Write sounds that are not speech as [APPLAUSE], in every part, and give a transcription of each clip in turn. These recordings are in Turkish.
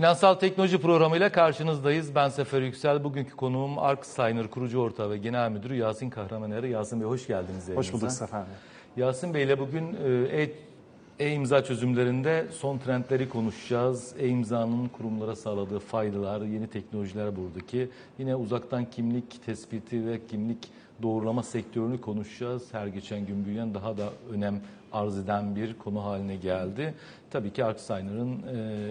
Finansal Teknoloji programıyla karşınızdayız. Ben Sefer Yüksel. Bugünkü konuğum ArcSigner kurucu ortağı ve genel müdürü Yasin Kahramaner. Yasin Bey hoş geldiniz. Hoş yayınımıza. bulduk Sefer Bey. Yasin Bey ile bugün e, e- e-imza çözümlerinde son trendleri konuşacağız. E-imzanın kurumlara sağladığı faydalar, yeni teknolojiler buradaki. Yine uzaktan kimlik tespiti ve kimlik doğrulama sektörünü konuşacağız. Her geçen gün büyüyen daha da önem arz eden bir konu haline geldi. Tabii ki ArcSigner'ın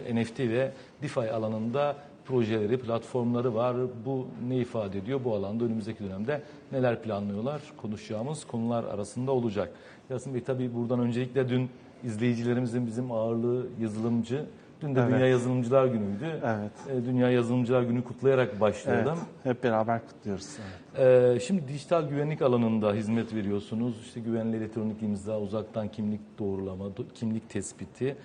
e, NFT ve DeFi alanında projeleri, platformları var. Bu ne ifade ediyor? Bu alanda önümüzdeki dönemde neler planlıyorlar? Konuşacağımız konular arasında olacak. Yasin Bey tabii buradan öncelikle dün izleyicilerimizin bizim ağırlığı yazılımcı. Dün de Evet. Dünya Yazılımcılar Günü'ydü. Evet. E, Dünya Yazılımcılar Günü kutlayarak Evet, başlayalım. hep beraber kutluyoruz. Evet. Ee, şimdi dijital güvenlik alanında hizmet veriyorsunuz. İşte güvenli elektronik imza, uzaktan kimlik doğrulama, do- kimlik tespiti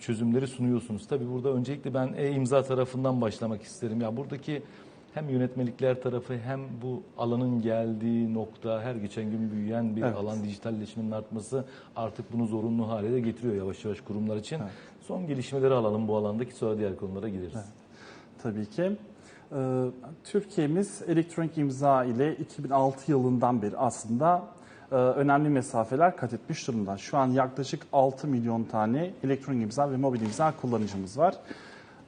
çözümleri sunuyorsunuz. Tabii burada öncelikle ben e-imza tarafından başlamak isterim. Ya buradaki hem yönetmelikler tarafı hem bu alanın geldiği nokta her geçen gün büyüyen bir Evet. alan dijitalleşmenin artması artık bunu zorunlu hale de getiriyor yavaş yavaş kurumlar için. Son gelişmeleri alalım bu alandaki sonra diğer konulara gireriz. Tabii ki. Ee, Türkiye'miz elektronik imza ile 2006 yılından beri aslında e, önemli mesafeler kat etmiş durumda. Şu an yaklaşık 6 milyon tane elektronik imza ve mobil imza kullanıcımız var.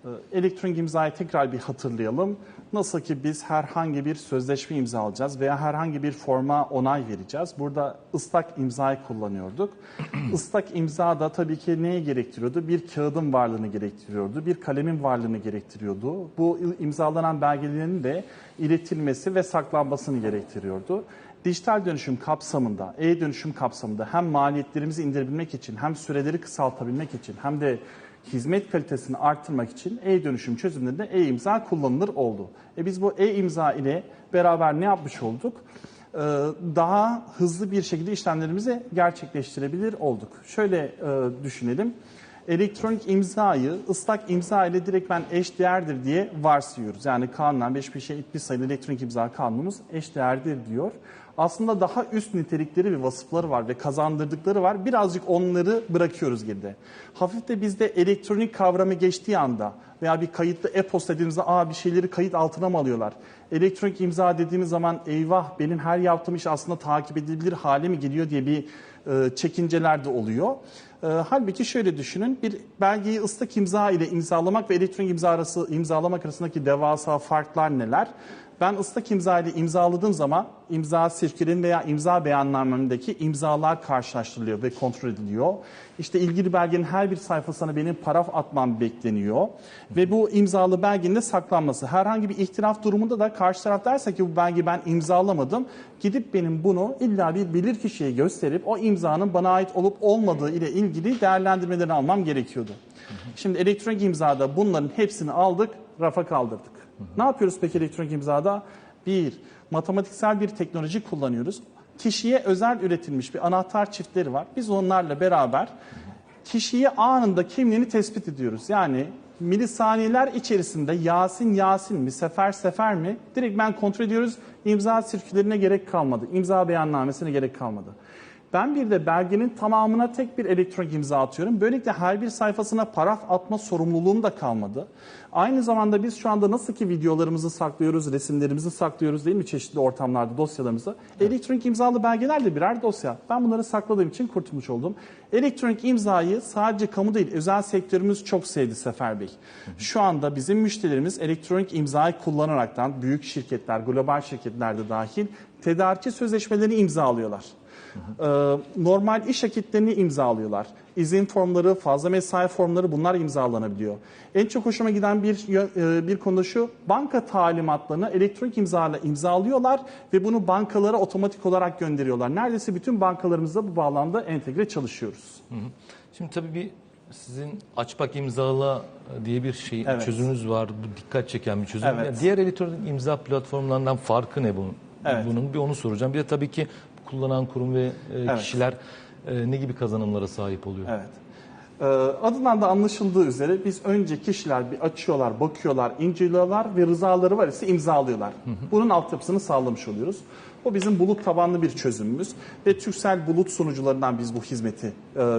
Ee, Elektronik imzayı tekrar bir hatırlayalım. Nasıl ki biz herhangi bir sözleşme imzalayacağız veya herhangi bir forma onay vereceğiz. Burada ıslak imzayı kullanıyorduk. [CLEARS THROAT] Islak imza da tabii ki neye gerektiriyordu? Bir kağıdın varlığını gerektiriyordu, bir kalemin varlığını gerektiriyordu. Bu imzalanan belgelerin de iletilmesi ve saklanmasını gerektiriyordu. Dijital dönüşüm kapsamında, e-dönüşüm kapsamında hem maliyetlerimizi indirebilmek için, hem süreleri kısaltabilmek için, hem de hizmet kalitesini arttırmak için e-dönüşüm çözümlerinde e-imza kullanılır oldu. E biz bu e-imza ile beraber ne yapmış olduk? Ee, Daha hızlı bir şekilde işlemlerimizi gerçekleştirebilir olduk. Şöyle e, düşünelim. Elektronik imzayı ıslak imza ile direkt ben eşdeğerdir diye varsayıyoruz. Yani kanunen 5071 sayılı elektronik imza kanunumuz eşdeğerdir diyor. Aslında daha üst nitelikleri ve vasıfları var ve kazandırdıkları var. Birazcık onları bırakıyoruz geride. Hafif de bizde elektronik kavramı geçtiği anda veya bir kayıtlı e-posta dediğimizde aa bir şeyleri kayıt altına mı alıyorlar? Elektronik imza dediğimiz zaman eyvah benim her yaptığım iş aslında takip edilebilir hale mi geliyor diye bir e, çekinceler de oluyor. E, halbuki şöyle düşünün bir belgeyi ıslak imza ile imzalamak ve elektronik imza arası imzalamak arasındaki devasa farklar neler? Ben ıslak imza ile imzaladığım zaman imza sirkülün veya imza beyannamemdeki imzalar karşılaştırılıyor ve kontrol ediliyor. İşte ilgili belgenin her bir sayfasına benim paraf atmam bekleniyor. Ve bu imzalı belgenin de saklanması. Herhangi bir ihtilaf durumunda da karşı taraf derse ki bu belgeyi ben imzalamadım. Gidip benim bunu illa bir bilir kişiye gösterip o imzanın bana ait olup olmadığı ile ilgili değerlendirmelerini almam gerekiyordu. Şimdi elektronik imzada bunların hepsini aldık, rafa kaldırdık. Ne yapıyoruz peki elektronik imzada? Bir, matematiksel bir teknoloji kullanıyoruz. Kişiye özel üretilmiş bir anahtar çiftleri var. Biz onlarla beraber kişiyi anında kimliğini tespit ediyoruz. Yani milisaniyeler içerisinde Yasin Yasin mi, Sefer Sefer mi direkt ben kontrol ediyoruz. İmza sirkülerine gerek kalmadı. İmza beyannamesine gerek kalmadı. Ben bir de belgenin tamamına tek bir elektronik imza atıyorum. Böylelikle her bir sayfasına paraf atma sorumluluğum da kalmadı. Aynı zamanda biz şu anda nasıl ki videolarımızı saklıyoruz, resimlerimizi saklıyoruz değil mi çeşitli ortamlarda, dosyalarımızda. Elektronik imzalı belgeler de birer dosya. Ben bunları sakladığım için kurtulmuş oldum. Elektronik imzayı sadece kamu değil, özel sektörümüz çok sevdi Sefer Bey. Şu anda bizim müşterilerimiz elektronik imzayı kullanaraktan büyük şirketler, global şirketler de dahil tedarikçi sözleşmelerini imzalıyorlar. Ee, normal iş akitlerini imzalıyorlar. İzin formları, fazla mesai formları bunlar imzalanabiliyor. En çok hoşuma giden bir e, bir konu şu. Banka talimatlarını elektronik imzayla imzalıyorlar ve bunu bankalara otomatik olarak gönderiyorlar. Neredeyse bütün bankalarımızda bu bağlamda entegre çalışıyoruz. Şimdi tabii bir sizin açpak imzala diye bir şey Evet. çözümünüz var. Bu dikkat çeken bir çözüm. Evet. Yani diğer elektronik imza platformlarından farkı ne bunun? Evet. Bunun bir onu soracağım. Bir de tabii ki kullanan kurum ve e, Evet. kişiler e, ne gibi kazanımlara sahip oluyor? Evet. Ee, adından da anlaşıldığı üzere biz önce kişiler bir açıyorlar, bakıyorlar, inceliyorlar ve rızaları var ise imzalıyorlar. Bunun altyapısını sağlamış oluyoruz. Bu bizim bulut tabanlı bir çözümümüz ve Türksel bulut sunucularından biz bu hizmeti e,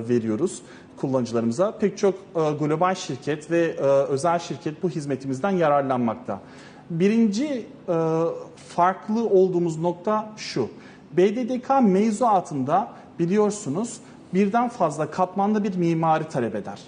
veriyoruz kullanıcılarımıza. Pek çok e, global şirket ve e, özel şirket bu hizmetimizden yararlanmakta. Birinci e, farklı olduğumuz nokta şu. BDDK mevzuatında biliyorsunuz birden fazla katmanlı bir mimari talep eder.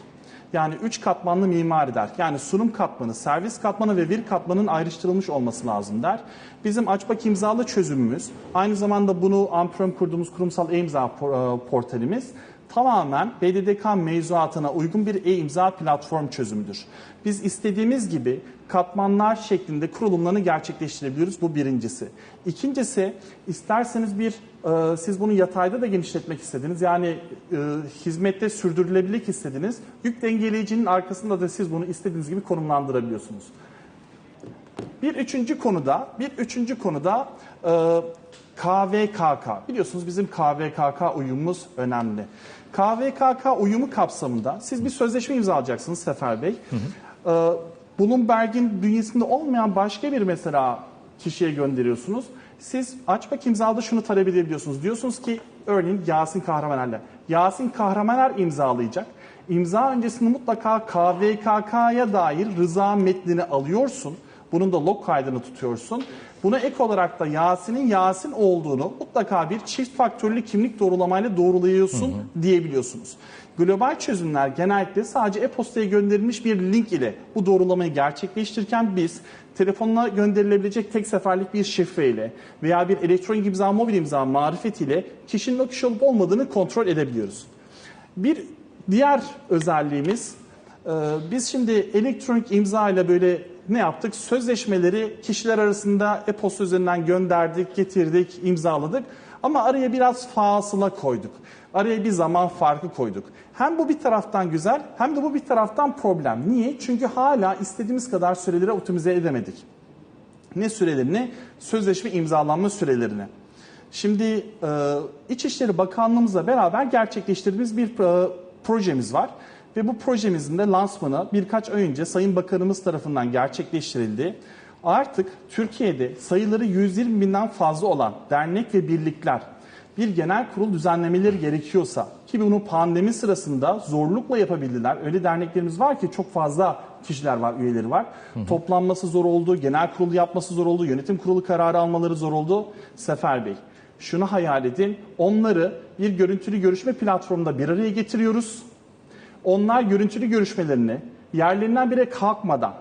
Yani üç katmanlı mimari der. Yani sunum katmanı, servis katmanı ve bir katmanın ayrıştırılmış olması lazım der. Bizim açmak imzalı çözümümüz, aynı zamanda bunu on-prem kurduğumuz kurumsal e-imza e, portalimiz tamamen BDDK mevzuatına uygun bir e-imza platform çözümüdür. Biz istediğimiz gibi katmanlar şeklinde kurulumlarını gerçekleştirebiliyoruz. Bu birincisi. İkincisi isterseniz bir e, siz bunu yatayda da genişletmek istediniz. Yani e, hizmette sürdürülebilirlik istediniz. Yük dengeleyicinin arkasında da siz bunu istediğiniz gibi konumlandırabiliyorsunuz. Bir üçüncü konuda, bir üçüncü konuda e, KVKK. Biliyorsunuz bizim KVKK uyumumuz önemli. KVKK uyumu kapsamında siz bir sözleşme imzalayacaksınız Sefer Bey. E, Bloomberg'in bünyesinde olmayan başka bir mesela kişiye gönderiyorsunuz. Siz açmak imzada şunu talep edebiliyorsunuz. Diyorsunuz ki örneğin Yasin Kahramaner'le. Yasin Kahramaner imzalayacak. İmza öncesinde mutlaka KVKK'ya dair rıza metnini alıyorsun. Bunun da log kaydını tutuyorsun. Buna ek olarak da Yasin'in Yasin olduğunu mutlaka bir çift faktörlü kimlik doğrulamayla doğruluyorsun diyebiliyorsunuz. Global çözümler genellikle sadece e-postaya gönderilmiş bir link ile bu doğrulamayı gerçekleştirirken biz telefonuna gönderilebilecek tek seferlik bir şifreyle veya bir elektronik imza, mobil imza marifetiyle kişinin o kişi olup olmadığını kontrol edebiliyoruz. Bir diğer özelliğimiz e, biz şimdi elektronik imza ile böyle ne yaptık? Sözleşmeleri kişiler arasında e-posta üzerinden gönderdik, getirdik, imzaladık. Ama araya biraz fasıla koyduk. Araya bir zaman farkı koyduk. Hem bu bir taraftan güzel hem de bu bir taraftan problem. Niye? Çünkü hala istediğimiz kadar süreleri optimize edemedik. Ne sürelerini? Sözleşme imzalanma sürelerini. Şimdi e, İçişleri Bakanlığımızla beraber gerçekleştirdiğimiz bir e, projemiz var. Ve bu projemizin de lansmanı birkaç ay önce Sayın Bakanımız tarafından gerçekleştirildi. Artık Türkiye'de sayıları 120 binden fazla olan dernek ve birlikler bir genel kurul düzenlemeleri gerekiyorsa ki bunu pandemi sırasında zorlukla yapabildiler. Öyle derneklerimiz var ki çok fazla kişiler var, üyeleri var. Toplanması zor oldu, genel kurul yapması zor oldu, yönetim kurulu kararı almaları zor oldu. Sefer Bey, şunu hayal edin, onları bir görüntülü görüşme platformunda bir araya getiriyoruz. Onlar görüntülü görüşmelerini yerlerinden bile kalkmadan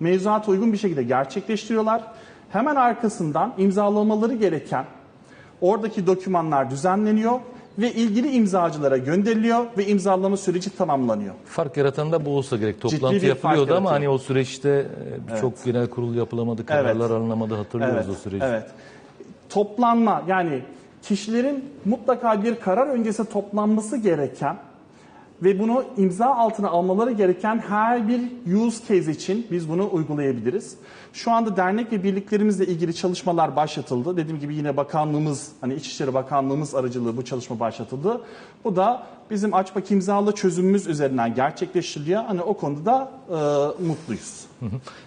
mevzuata uygun bir şekilde gerçekleştiriyorlar. Hemen arkasından imzalamaları gereken oradaki dokümanlar düzenleniyor ve ilgili imzacılara gönderiliyor ve imzalama süreci tamamlanıyor. Fark yaratan da bu olsa gerek. Toplantı fark yapılıyordu ama hani o süreçte e, birçok genel kurul yapılamadı, kararlar Evet. alınamadı hatırlıyoruz o süreci. Evet. Toplanma yani kişilerin mutlaka bir karar öncesi toplanması gereken ve bunu imza altına almaları gereken her bir use case için biz bunu uygulayabiliriz. Şu anda dernek ve birliklerimizle ilgili çalışmalar başlatıldı. Dediğim gibi yine bakanlığımız, hani İçişleri Bakanlığımız aracılığı bu çalışma başlatıldı. Bu da bizim açmak imzalı çözümümüz üzerinden gerçekleştiriliyor. Hani o konuda da e, mutluyuz.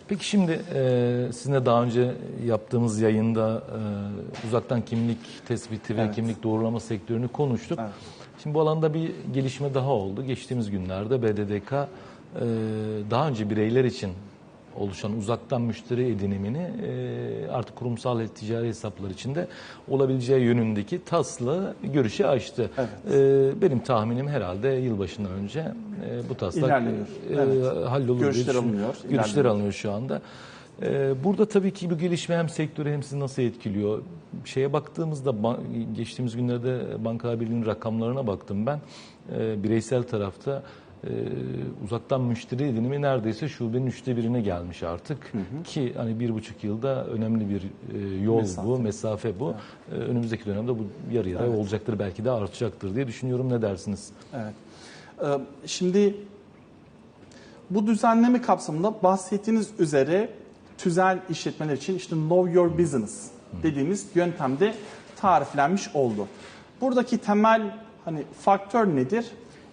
Peki şimdi e, sizinle daha önce yaptığımız yayında e, uzaktan kimlik tespiti ve Evet. kimlik doğrulama sektörünü konuştuk. Evet. Şimdi bu alanda bir gelişme daha oldu. Geçtiğimiz günlerde BDDK e, daha önce bireyler için oluşan uzaktan müşteri edinimini e, artık kurumsal ticari hesaplar içinde olabileceği yönündeki taslı görüşe açtı. Evet. E, benim tahminim herhalde yılbaşından önce e, bu taslak e, Evet. hallolur Görüşler alınıyor, Görüşler alınıyor şu anda. Ee, Burada tabii ki bu gelişme hem sektörü hem sizi nasıl etkiliyor? Şeye baktığımızda geçtiğimiz günlerde Bankalar Birliği'nin rakamlarına baktım ben. Ee, Bireysel tarafta e, uzaktan müşteri edinimi neredeyse şubenin üçte birine gelmiş artık. Ki hani bir buçuk yılda önemli bir e, yol Mesafe. bu, mesafe bu. Ee, Önümüzdeki dönemde bu yarı yarıya olacaktır, belki de artacaktır diye düşünüyorum. Ne dersiniz? Evet. Ee, Şimdi bu düzenleme kapsamında bahsettiğiniz üzere tüzel işletmeler için işte Know Your Business dediğimiz yöntemde tariflenmiş oldu. Buradaki temel hani faktör nedir?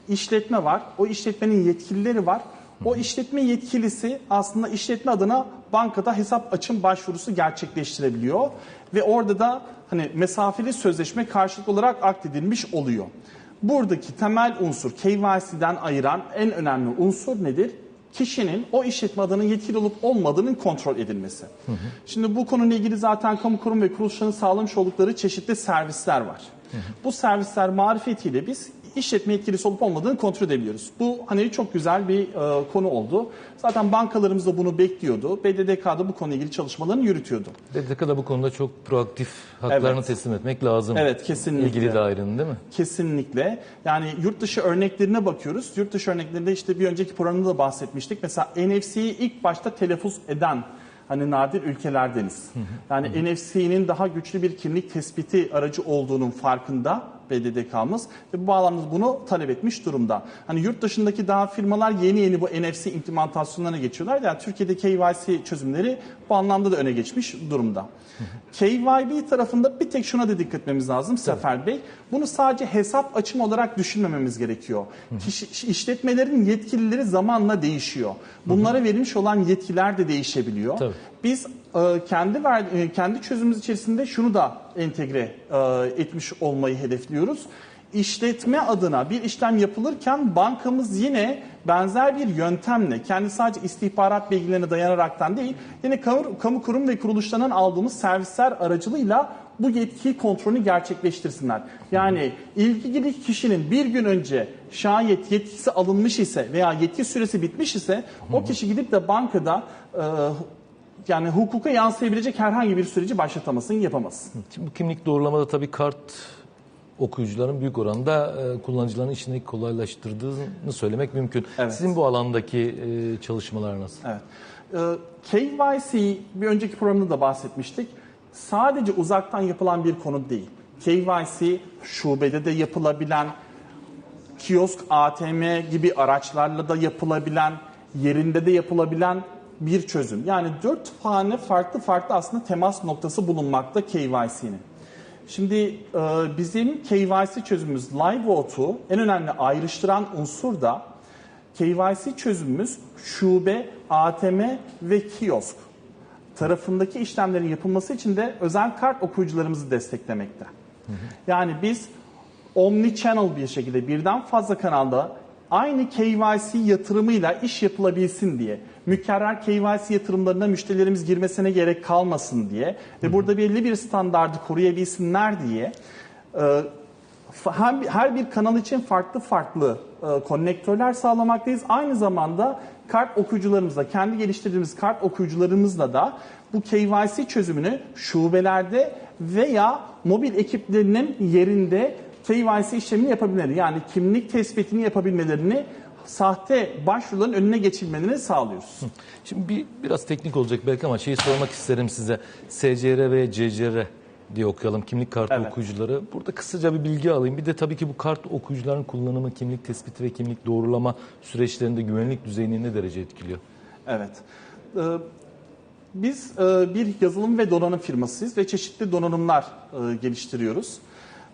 işletme var. O işletmenin yetkilileri var. O işletme yetkilisi aslında işletme adına bankada hesap açım başvurusu gerçekleştirebiliyor ve orada da hani mesafeli sözleşme karşılıklı olarak akdedilmiş oluyor. Buradaki temel unsur KYC'den ayıran en önemli unsur nedir? Kişinin o işletme adına yetkili olup olmadığının kontrol edilmesi. Şimdi bu konuyla ilgili zaten kamu kurum ve kuruluşların sağlamış oldukları çeşitli servisler var. Bu servisler marifetiyle biz işletme yetkilisi olup olmadığını kontrol edebiliyoruz. Bu hani çok güzel bir e, konu oldu. Zaten bankalarımız da bunu bekliyordu. BDDK da bu konuyla ilgili çalışmalarını yürütüyordu. BDDK da bu konuda çok proaktif haklarını Evet. teslim etmek lazım. Evet, kesinlikle. İlgili dairenin değil mi? Kesinlikle. Yani yurt dışı örneklerine bakıyoruz. Yurt dışı örneklerinde işte bir önceki programda da bahsetmiştik. Mesela NFC'yi ilk başta telaffuz eden hani nadir ülkelerdeniz. Yani NFC'nin daha güçlü bir kimlik tespiti aracı olduğunun farkında BDDK'mız ve bu bağlamda bunu talep etmiş durumda. Hani yurt dışındaki daha firmalar yeni yeni bu NFC implementasyonlarına geçiyorlar. Yani Türkiye'de KYC çözümleri bu anlamda da öne geçmiş durumda. KYB tarafında bir tek şuna da dikkat etmemiz lazım Sefer Bey. Bunu sadece hesap açım olarak düşünmememiz gerekiyor. Kişi, işletmelerin yetkilileri zamanla değişiyor. Bunlara verilmiş olan yetkiler de değişebiliyor. Tabii. Biz e, kendi e, kendi çözümümüz içerisinde şunu da entegre e, etmiş olmayı hedefliyoruz. İşletme adına bir işlem yapılırken bankamız yine benzer bir yöntemle kendi sadece istihbarat bilgilerine dayanaraktan değil yine kamu, kamu kurum ve kuruluşlarından aldığımız servisler aracılığıyla bu yetki kontrolünü gerçekleştirsinler. Yani ilgili kişinin bir gün önce şayet yetkisi alınmış ise veya yetki süresi bitmiş ise o kişi gidip de bankada e, yani hukuka yansıyabilecek herhangi bir süreci başlatamasın, yapamazsın. Şimdi bu kimlik doğrulamada tabii kart okuyucuların büyük oranda e, kullanıcıların işini kolaylaştırdığını söylemek mümkün. Evet. Sizin bu alandaki e, çalışmalar nasıl? Evet. Ee, KYC bir önceki programda da bahsetmiştik. Sadece uzaktan yapılan bir konu değil. KYC şubede de yapılabilen, kiosk, ATM gibi araçlarla da yapılabilen, yerinde de yapılabilen bir çözüm. Yani dört tane farklı farklı aslında temas noktası bulunmakta KYC'nin. Şimdi e, bizim KYC çözümümüz Live Vote'u en önemli ayrıştıran unsur da KYC çözümümüz şube, ATM ve kiosk tarafındaki işlemlerin yapılması için de özel kart okuyucularımızı desteklemekte. Yani biz omni channel bir şekilde birden fazla kanalda aynı KYC yatırımıyla iş yapılabilsin diye, mükerrer KYC yatırımlarına müşterilerimiz girmesine gerek kalmasın diye ve burada belli bir standardı koruyabilsinler diye e, her bir kanal için farklı farklı e, konnektörler sağlamaktayız. Aynı zamanda kart okuyucularımızla, kendi geliştirdiğimiz kart okuyucularımızla da bu KYC çözümünü şubelerde veya mobil ekiplerinin yerinde KYC işlemini yapabilmeleri yani kimlik tespitini yapabilmelerini sahte başvuruların önüne geçilmelerini sağlıyoruz. Şimdi bir biraz teknik olacak belki ama şeyi sormak isterim size. SCR ve CCR diye okuyalım kimlik kartı Evet. okuyucuları. Burada kısaca bir bilgi alayım. Bir de tabii ki bu kart okuyucuların kullanımı, kimlik tespiti ve kimlik doğrulama süreçlerinde güvenlik düzeyini ne derece etkiliyor? Evet. Ee, Biz e, bir yazılım ve donanım firmasıyız ve çeşitli donanımlar e, geliştiriyoruz.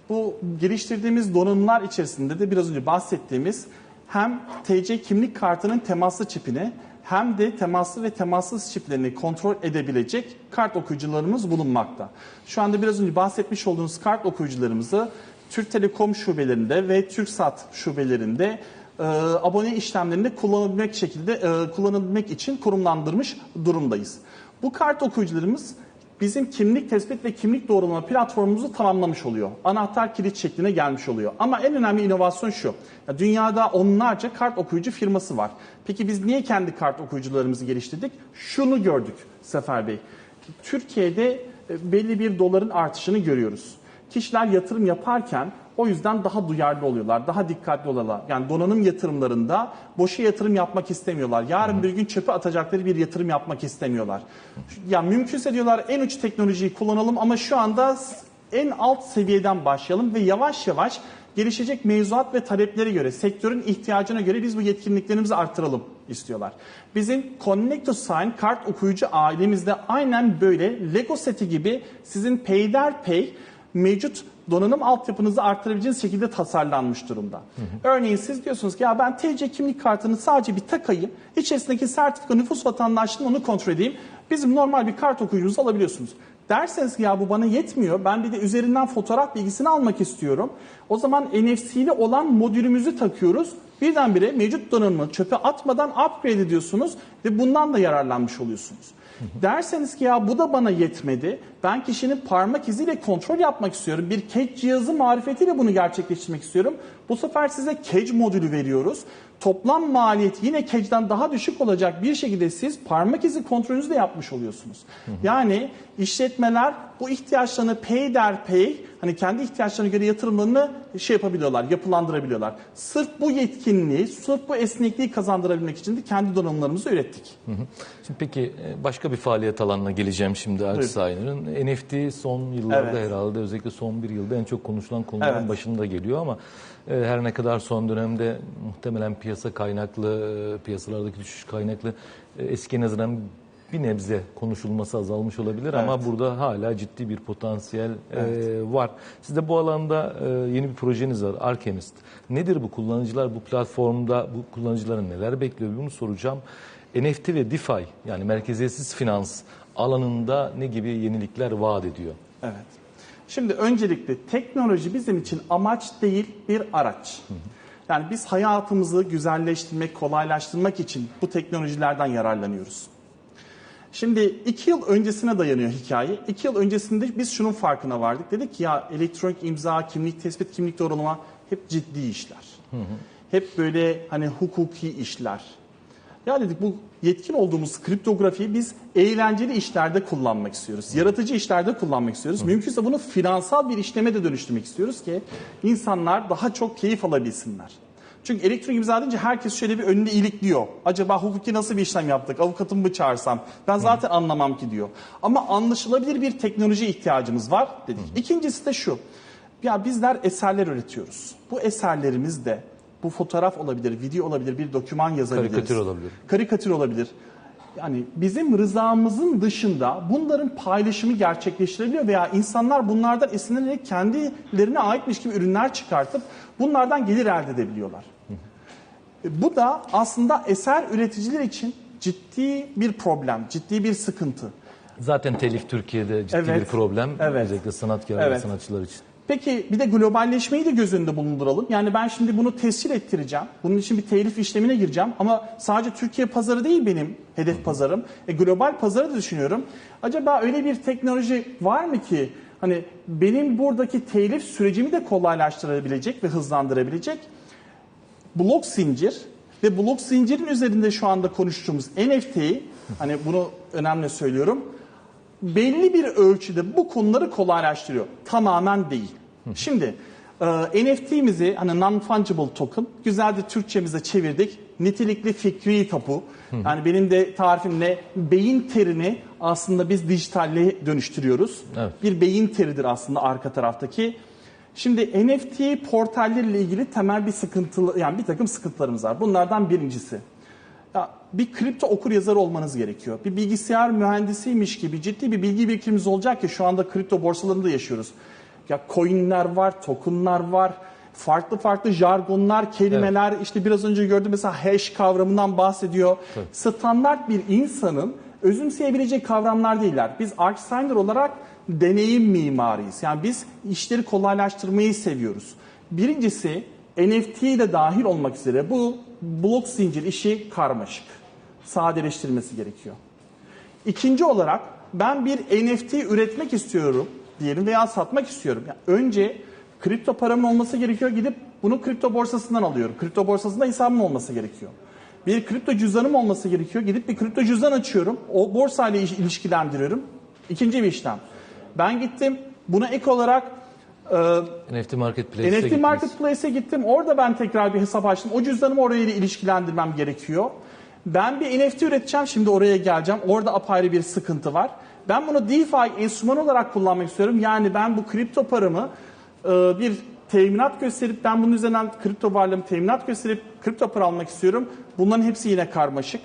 Bu geliştirdiğimiz donanımlar içerisinde de biraz önce bahsettiğimiz hem TC kimlik kartının temaslı çipini hem de temaslı ve temassız çiplerini kontrol edebilecek kart okuyucularımız bulunmakta. Şu anda biraz önce bahsetmiş olduğunuz kart okuyucularımızı Türk Telekom şubelerinde ve TürkSat şubelerinde e, abone işlemlerinde kullanabilmek şekilde e, kullanabilmek için konumlandırmış durumdayız. Bu kart okuyucularımız bizim kimlik tespit ve kimlik doğrulama platformumuzu tamamlamış oluyor. Anahtar kilit şekline gelmiş oluyor. Ama en önemli inovasyon şu. Ya dünyada onlarca kart okuyucu firması var. Peki biz niye kendi kart okuyucularımızı geliştirdik? Şunu gördük Sefer Bey. Türkiye'de e, belli bir doların artışını görüyoruz. Kişiler yatırım yaparken o yüzden daha duyarlı oluyorlar, daha dikkatli oluyorlar. Yani donanım yatırımlarında boşa yatırım yapmak istemiyorlar. Yarın bir gün çöpe atacakları bir yatırım yapmak istemiyorlar. Ya mümkünse diyorlar en uç teknolojiyi kullanalım ama şu anda en alt seviyeden başlayalım ve yavaş yavaş gelişecek mevzuat ve taleplere göre, sektörün ihtiyacına göre biz bu yetkinliklerimizi artıralım istiyorlar. Bizim Connect to kart okuyucu ailemizde aynen böyle Lego seti gibi sizin peyderpey mevcut donanım altyapınızı arttırabileceğiniz şekilde tasarlanmış durumda. Örneğin siz diyorsunuz ki ya ben TC kimlik kartını sadece bir takayım, içerisindeki sertifika nüfus vatandaşlığını onu kontrol edeyim. Bizim normal bir kart okuyucunuzu alabiliyorsunuz. Derseniz ki ya bu bana yetmiyor, ben bir de üzerinden fotoğraf bilgisini almak istiyorum. O zaman NFC'li olan modülümüzü takıyoruz. Birdenbire mevcut donanımı çöpe atmadan upgrade ediyorsunuz ve bundan da yararlanmış oluyorsunuz. Derseniz ki ya bu da bana yetmedi. Ben kişinin parmak iziyle kontrol yapmak istiyorum. Bir CAD cihazı marifetiyle bunu gerçekleştirmek istiyorum. Bu sefer size CAD modülü veriyoruz. Toplam maliyet yine CAD'den daha düşük olacak bir şekilde siz parmak izi kontrolünüzü de yapmış oluyorsunuz. Yani işletmeler bu ihtiyaçlarını pay der pay hani kendi ihtiyaçlarına göre yatırımlarını şey yapabiliyorlar, yapılandırabiliyorlar. Sırf bu yetkinliği, sırf bu esnekliği kazandırabilmek için de kendi donanımlarımızı ürettik. Şimdi peki e, başka bir faaliyet alanına geleceğim şimdi Alzheimer'ın. NFT son yıllarda Evet. herhalde özellikle son bir yılda en çok konuşulan konuların Evet. başında geliyor ama e, her ne kadar son dönemde muhtemelen piyasa kaynaklı, e, piyasalardaki düşüş kaynaklı eski nazaran bir nebze konuşulması azalmış olabilir ama burada hala ciddi bir potansiyel e, var. Sizde bu alanda e, yeni bir projeniz var, Archemist. Nedir bu kullanıcılar bu platformda bu kullanıcıların neler bekliyor bunu soracağım. NFT ve DeFi yani merkeziyetsiz finans alanında ne gibi yenilikler vaat ediyor? Evet. Şimdi öncelikle teknoloji bizim için amaç değil bir araç. Yani biz hayatımızı güzelleştirmek, kolaylaştırmak için bu teknolojilerden yararlanıyoruz. Şimdi iki yıl öncesine dayanıyor hikaye. İki yıl öncesinde biz şunun farkına vardık. Dedik ki ya elektronik imza, kimlik tespit, kimlik doğrulama hep ciddi işler. Hep böyle hani hukuki işler. Ya dedik bu yetkin olduğumuz kriptografiyi biz eğlenceli işlerde kullanmak istiyoruz. Yaratıcı işlerde kullanmak istiyoruz. Mümkünse bunu finansal bir işleme de dönüştürmek istiyoruz ki insanlar daha çok keyif alabilsinler. Çünkü elektronik imza deyince herkes şöyle bir önünde ilikliyor. Acaba hukuki nasıl bir işlem yaptık? Avukatımı mı çağırsam? Ben zaten anlamam ki diyor. Ama anlaşılabilir bir teknoloji ihtiyacımız var dedik. İkincisi de şu. Ya bizler eserler üretiyoruz. Bu eserlerimiz de bu fotoğraf olabilir, video olabilir, bir doküman yazabiliriz. Karikatür olabilir. Karikatür olabilir. Yani bizim rızamızın dışında bunların paylaşımı gerçekleştirebiliyor veya insanlar bunlardan esinlenerek kendilerine aitmiş gibi ürünler çıkartıp bunlardan gelir elde edebiliyorlar. Bu da aslında eser üreticiler için ciddi bir problem, ciddi bir sıkıntı. Zaten telif Türkiye'de ciddi Evet. bir problem. Evet. Özellikle sanatkarlar ve Evet. sanatçılar için. Peki bir de globalleşmeyi de göz önünde bulunduralım. Yani ben şimdi bunu tescil ettireceğim. Bunun için bir telif işlemine gireceğim. Ama sadece Türkiye pazarı değil benim hedef pazarım. E, global pazarı da düşünüyorum. Acaba öyle bir teknoloji var mı ki hani benim buradaki telif sürecimi de kolaylaştırabilecek ve hızlandırabilecek? Blok zincir ve blok zincirin üzerinde şu anda konuştuğumuz NFT'yi hani bunu önemli söylüyorum belli bir ölçüde bu konuları kolaylaştırıyor. Tamamen değil. Şimdi e, NFT'mizi hani non-fungible token güzel de Türkçemize çevirdik. Nitelikli fikri tapu. Yani benim de tarifimle beyin terini aslında biz dijitalle dönüştürüyoruz. Evet. Bir beyin teridir aslında arka taraftaki. Şimdi NFT portalleriyle ilgili temel bir sıkıntılı yani bir takım sıkıntılarımız var. Bunlardan birincisi ya bir kripto okur yazarı olmanız gerekiyor. Bir bilgisayar mühendisiymiş gibi ciddi bir bilgi birikimimiz olacak ki şu anda kripto borsalarında yaşıyoruz. Ya coinler var, tokenlar var, farklı farklı jargonlar, kelimeler. işte biraz önce gördüm mesela hash kavramından bahsediyor. Standart bir insanın özümseyebileceği kavramlar değiller. Biz Archsigner olarak deneyim mimariyiz. Yani biz işleri kolaylaştırmayı seviyoruz. Birincisi NFT de dahil olmak üzere bu blok zincir işi karmaşık. Sadeleştirilmesi gerekiyor. İkinci olarak ben bir NFT üretmek istiyorum diyelim veya satmak istiyorum. Yani önce kripto paramın olması gerekiyor. Gidip bunu kripto borsasından alıyorum. Kripto borsasında hesabım olması gerekiyor. Bir kripto cüzdanım olması gerekiyor. Gidip bir kripto cüzdan açıyorum. O borsayla iş- ilişkilendiriyorum. İkinci bir işlem. Ben gittim buna ek olarak e, NFT Marketplace'e NFT. Marketplace'e gittim. Orada ben tekrar bir hesap açtım. O cüzdanımı oraya ile ilişkilendirmem gerekiyor. Ben bir NFT üreteceğim. Şimdi oraya geleceğim. Orada apayrı bir sıkıntı var. Ben bunu DeFi enstrüman olarak kullanmak istiyorum. Yani ben bu kripto paramı e, bir teminat gösterip ben bunun üzerinden kripto varlığımı teminat gösterip kripto para almak istiyorum. Bunların hepsi yine karmaşık.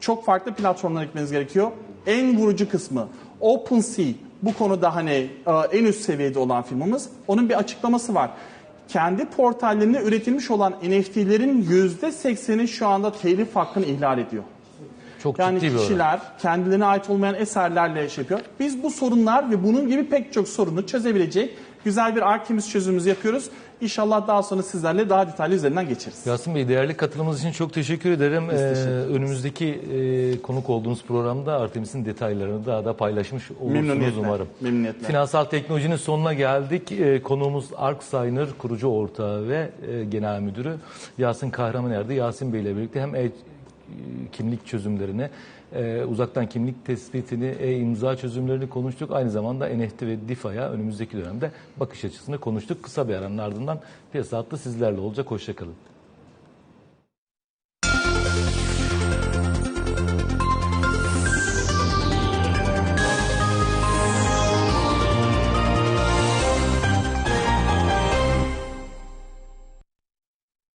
Çok farklı platformlara gitmeniz gerekiyor. En vurucu kısmı OpenSea bu konuda hani e, en üst seviyede olan firmamız. Onun bir açıklaması var. Kendi portallerinde üretilmiş olan NFT'lerin %80'i şu anda telif hakkını ihlal ediyor. Çok Yani ciddi bir oran. kişiler kendilerine ait olmayan eserlerle şey yapıyor. Biz bu sorunlar ve bunun gibi pek çok sorunu çözebilecek güzel bir Artemis çözümümüzü yapıyoruz. İnşallah daha sonra sizlerle daha detaylı üzerinden geçeriz. Yasin Bey değerli katılımınız için çok teşekkür ederim. Biz teşekkür Ee, önümüzdeki e, konuk olduğunuz programda Artemis'in detaylarını daha da paylaşmış olursunuz umarım. Memnuniyetle. Finansal teknolojinin sonuna geldik. Ee, konuğumuz ArcSigner kurucu ortağı ve e, genel müdürü Yasin Kahramaner'di. Yasin Bey ile birlikte hem e, kimlik çözümlerini, e, uzaktan kimlik tespitini, e-imza çözümlerini konuştuk. Aynı zamanda NFT ve DeFi'ye önümüzdeki dönemde bakış açısını konuştuk. Kısa bir aranın ardından piyasa hattı sizlerle olacak. Hoşçakalın.